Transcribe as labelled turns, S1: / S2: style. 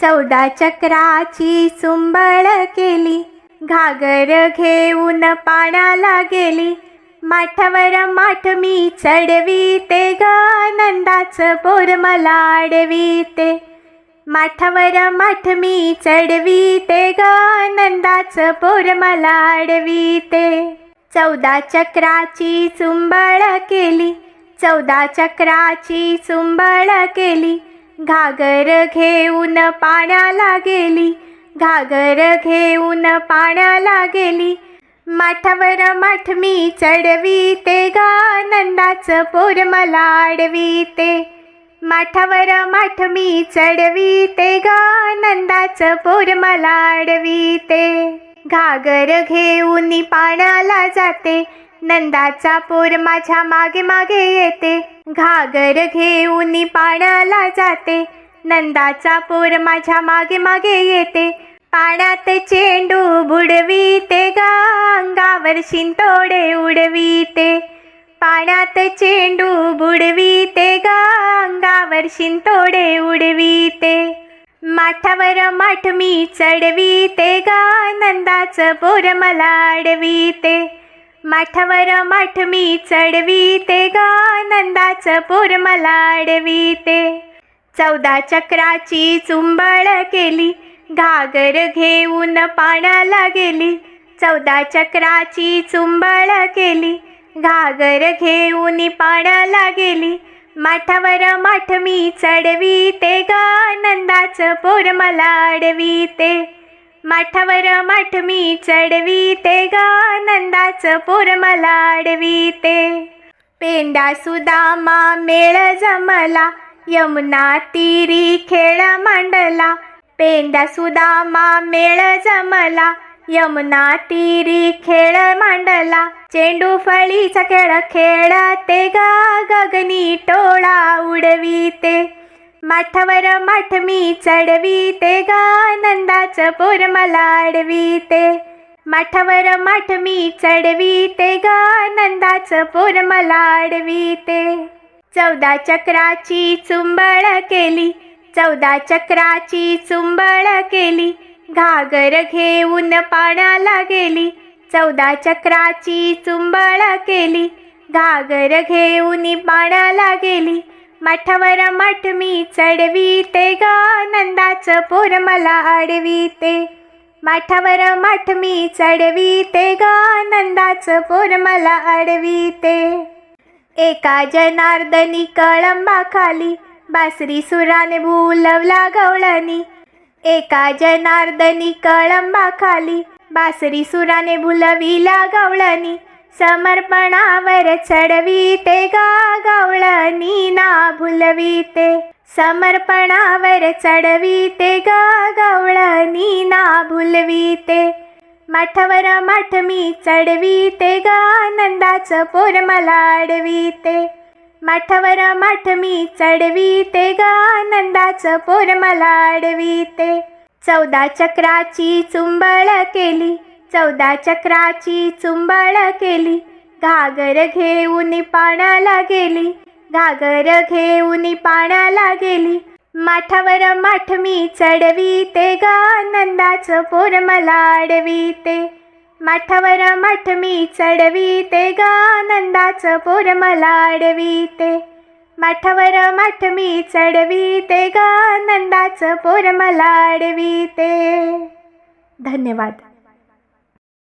S1: चौदा चक्राची सुंबळ केली. घागर घेऊन पाण्याला गेली. माठावर माठ मी चढवी ते ग नंदाचं पोर मला आडवी ते माठावर माठ मी चढवी ते ग नंदाचं पोर मला आडवी ते चौदा चक्राची चुंबळ केली. चौदा चक्राची चुंबळ केली. घागर घेऊन पाण्याला गेली घागर घेऊन पाण्याला गेली. माठावर माठ मी चढवी ते गा नंदाचं पोर मला आडवी ते माठावर माठ मी चढवी ते गा नंदाचं पोर मला आडवी ते घागर घेऊन पाण्याला जाते नंदाचा पोर माझ्या मागे मागे येते. घागर घेऊन पाण्याला जाते. नंदाचा पोर माझ्या मागे मागे येते. पाण्यात चेंडू बुडवीते गा शिंतोडे उडवीते. पाण्यात चेंडू बुडवीते गा शिंतोडे उडवीते. माठावर माठ मी चढवीते गा नंदाचं पोर मला अडवीते. माठावर माठ मी चढवीते गा नंदाचं पोर मला अडवीते. चौदा चक्राची चुंबळ केली घागर घेऊन पाण्याला गेली. चौदा चक्राची चुंबळ केली घागर घेऊन पाण्याला गेली. माठावर माठ मी चढवीते गा नंदाचं पोर मला अडवीते. माठावर माठ मी चढवीते ग. नंदाच पोर मला अडवीते. पेंडा सुदामा मेळ जमला. यमुना तिरी खेळ मांडला. पेंडा सुदामा मेळ जमला. यमुना तिरी खेळ मांडला. चेंडू फळीचा खेळ खेळते गगनी टोळा उडवीते. माठावर माठ मी चढवीते गा नंदाचं पोर मला अडवीते. माठावर माठ मी चढवीते गा नंदाचं पोर मला अडवीते. चौदा चक्राची चुंबळ केली चौदा चक्राची चुंबळ केली घागर घेऊन पाण्याला गेली. चौदा चक्राची चुंबळ केली घागर घेऊन पाण्याला गेली. माठावर माठ मी चढवीते ग नंदाचं पोर मला आडवीते. माठावर माठ मी चढवीते ग नंदाचं पोर मला आडवीते. एका जनार्दनी कळंबा खाली बासरी सुराने भुलवला गवळणी. एका जनार्दनी कळंबा खाली बासरी सुराने भुलविला गवळणी. समर्पणावर चढवीते गा गवळणी ना भुलवीते. समर्पणावर चढवीते गा गवळणी ना भुलवीते. माठावर माठ मी चढवीते गा नंदाचं पोर मला अडवीते. माठावर माठ मी चढवीते गा नंदाचं पोर मला अडवीते. चौदा चक्राची चुंबळ केली चौदा चक्राची चुंबळ केली. घागर घेऊन पाण्याला गेली. घागर घेऊन पाण्याला गेली. माठावर माठ मी चढवीते ग नंदाचं पोर मला अडवीते. माठावर माठ मी चढवीते ग नंदाचं पोर मला अडवीते. माठावर माठ मी चढवीते ग नंदाचं पोर मला अडवीते. धन्यवाद.